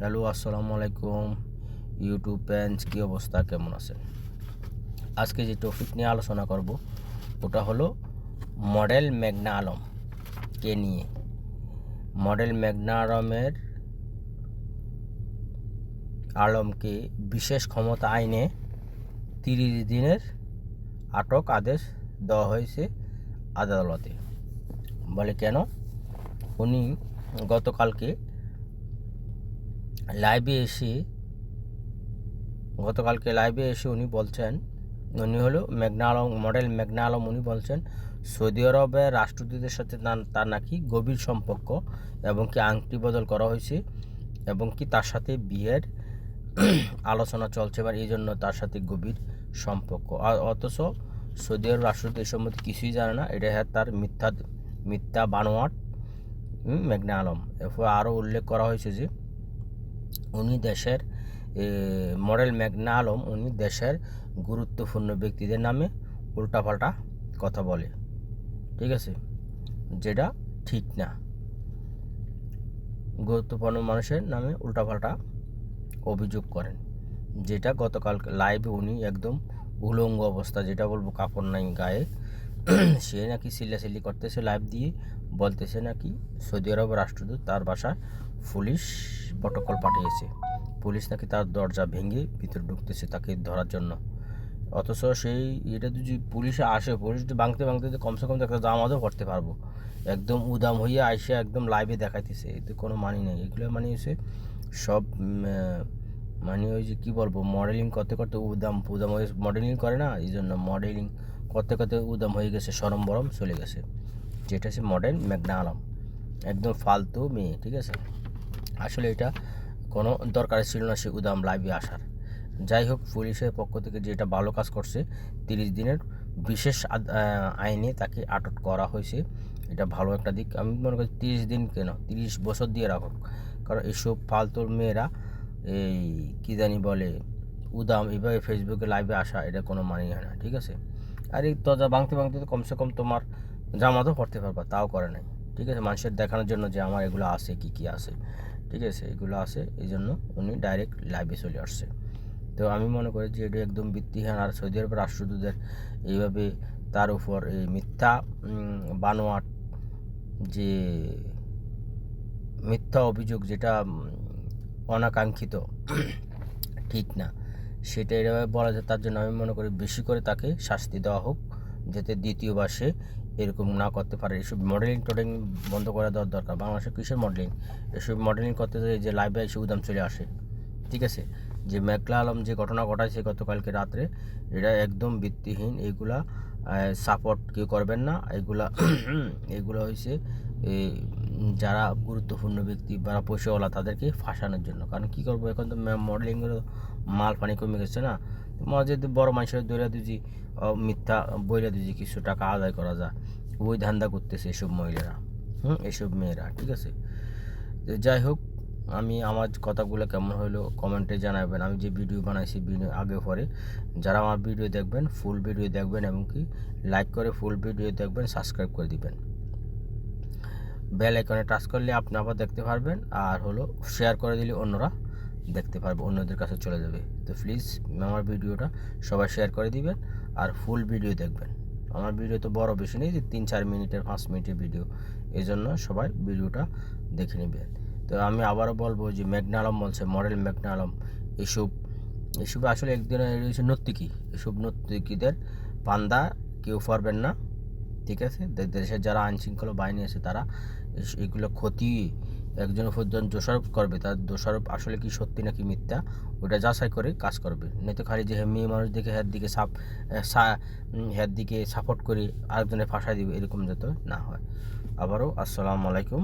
Hello আসসালামু আলাইকুম YouTube fans কী অবস্থা? কেমন আছেন? আজকে যে টপিক নিয়ে আলোচনা করব, ওটা হলো মডেল মেঘনা আলম কে নিয়ে? মডেল মেঘনা আলমের আলমকে বিশেষ ক্ষমতা আইনে তিরিশ দিনের আটক আদেশ দেওয়া হয়েছে আদালতে। বলে কেন? উনি গতকালকে লাইভে এসে, গতকালকে লাইভে এসে উনি বলছেন, উনি হলো মেঘনা আলম মডেল মেঘনা আলম উনি বলছেন, সৌদি আরবের রাষ্ট্রদূতের সাথে তার নাকি গভীর সম্পর্ক এবং কি আংটি বদল করা হয়েছে এবং কি তার সাথে বিয়ের আলোচনা চলছে এবার এই জন্য তার সাথে গভীর সম্পর্ক? অথচ সৌদি আরব রাষ্ট্রদূত এই সম্বন্ধে কিছুই জানে না। এটা হ্যাঁ তার মিথ্যা মিথ্যা বানোয়াট মেঘনা আলম এরপর আরও উল্লেখ করা হয়েছে যে উনি দেশের মডেল মেঘনা আলম উনি দেশের গুরুত্বপূর্ণ ব্যক্তিদের নামে উল্টাপাল্টা কথা বলে। ঠিক আছে? যেটা ঠিক না। গুরুত্বপূর্ণ মানুষের নামে উল্টাপাল্টা অভিযোগ করেন। যেটা গতকাল লাইভে উনি একদম উলঙ্গ অবস্থা যেটা বলব কাপড় নাই গায়ে। সে নাকি চিল্লাচিল্লি করতেছে, লাইভ দিয়ে বলতেছে নাকি সৌদি আরব রাষ্ট্রদূত তার বাসায় পুলিশ প্রটোকল পাঠিয়েছে। পুলিশ নাকি তার দরজা ভেঙে ভিতরে ঢুকতেছে তাকে ধরার জন্য। অথচ সেই এটা যদি পুলিশে আসে, পুলিশ যদি ভাঙতে ভাঙতে তো কমসে কম একটা জামাতও করতে পারব। একদম উদাম হইয়া আইসে একদম লাইভে দেখাইতেছে। এতে কোনো মানি নেই। এগুলো মানে হচ্ছে সব মানে ওই যে কী বলব মডেলিং করতে করতে উদাম উদাম হয়ে মডেলিং করে না? এই জন্য মডেলিং করতে করতে উদাম হয়ে গেছে, সরম বরম চলে গেছে। যেটা হচ্ছে মডেল মেঘনা আলম। একদম ফালতু মেয়ে, ঠিক আছে? আসলে এটা কোনো দরকার ছিল না সে উদাম লাইভে আসার। যাই হোক, পুলিশের পক্ষ থেকে যেটা ভালো কাজ করছে, তিরিশ দিনের বিশেষ আইনে তাকে আটক করা হয়েছে। এটা ভালো একটা দিক। আমি মনে করি তিরিশ দিন কেন? তিরিশ বছর দিয়ে রাখুক। কারণ এইসব ফালতুর মেয়েরা এই কী জানি বলে, উদাম এভাবে ফেসবুকে লাইভে আসা, এটা কোনো মানি হয় না, ঠিক আছে? আর এই দরজা ভাঙতে ভাঙতে তো কমসে কম তোমার জামাতও পড়তে পারবা, তাও করে নাই। ঠিক আছে? মানুষের দেখানোর জন্য যে আমার এগুলো আছে, কি কি আছে। ঠিক আছে, এগুলো আছে এই জন্য উনি ডাইরেক্ট লাইভে চলে আসছে। তো আমি মনে করি যে এটা একদম ভিত্তিহীন আর সৌদি আরবের রাষ্ট্রদূতের এইভাবে তার উপর এই মিথ্যা বানোয়াট যে মিথ্যা অভিযোগ যেটা অনাকাঙ্ক্ষিত, ঠিক না। সেটা এভাবে বলা যায়, তার জন্য আমি মনে করি বেশি করে তাকে শাস্তি দেওয়া হোক, যাতে দ্বিতীয়বার সে এরকম না করতে পারে। এসব মডেলিং টডেলিং বন্ধ করে দেওয়ার দরকার। বাংলাদেশে কিসের মডেলিং এসব মডেলিং করতে যে লাইভে এসে উদাম চলে আসে। ঠিক আছে? যে মেঘলা আলম যে ঘটনা ঘটাইছে গতকালকে রাত্রে এটা একদম ভিত্তিহীন। এগুলা সাপোর্ট কেউ করবেন না। এগুলা, এগুলো হয়েছে যারা গুরুত্বপূর্ণ ব্যক্তি বা পয়সাওয়ালা তাদেরকে ফাঁসানোর জন্য। কারণ কী করব? এখন তো মডেলিংয়ের মাল পানি কমে গেছে না। মজে বড় মানুষের দৌড়া দিজি মিথ্যা বইলা দিজি কিছু টাকা আদায় করা যায় ওই ধান্দা করতেছে এসব মহিলারা, হুম, এসব মেয়েরা, ঠিক আছে? যাই হোক, আমি আমার কথাগুলো কেমন হলো কমেন্টে জানাবেন। আমি যে ভিডিও বানাইছি ভিডিও আগে পরে, যারা আমার ভিডিও দেখবেন, ফুল ভিডিও দেখবেন এবং কি, লাইক করে ফুল ভিডিও দেখবেন, সাবস্ক্রাইব করে দিবেন। বেল আইকনে টাচ করলে আপনি আবার দেখতে পারবেন, আর হলো, শেয়ার করে দিলে অন্যরা দেখতে পারবে, অন্যদের কাছে চলে যাবে। তো প্লিজ আমার ভিডিওটা সবাই শেয়ার করে দিবেন আর ফুল ভিডিও দেখবেন। আমার ভিডিও তো বড় বেশি নেই, যে তিন চার মিনিটের, পাঁচ মিনিটের ভিডিও এই জন্য সবাই ভিডিওটা দেখে নেবেন। তো আমি আবারও বলব যে মেঘনা আলম বলছে, মডেল মেঘনা আলম এসব এসব আসলে একদিন হচ্ছে নর্তকী। এসব নর্তকীদের পান্দা কেউ পারবেন না। ঠিক আছে? দেশের যারা আইনশৃঙ্খলা বাহিনী আছে, তারা এগুলো ক্ষতি একজন ফজন জন দোষারোপ করবে। তার দোষারোপ আসলে কি সত্যি নাকি মিথ্যা, ওটা যাচাই করে কাজ করবে। নয়তো খালি যে মেয়ে মানুষ দেখে হ্যার দিকে সাপ হ্যার দিকে সাপোর্ট করে আরেকজনের ফাঁসাই দিবে, এরকম যাতে না হয়। আবারও আসসালামু আলাইকুম।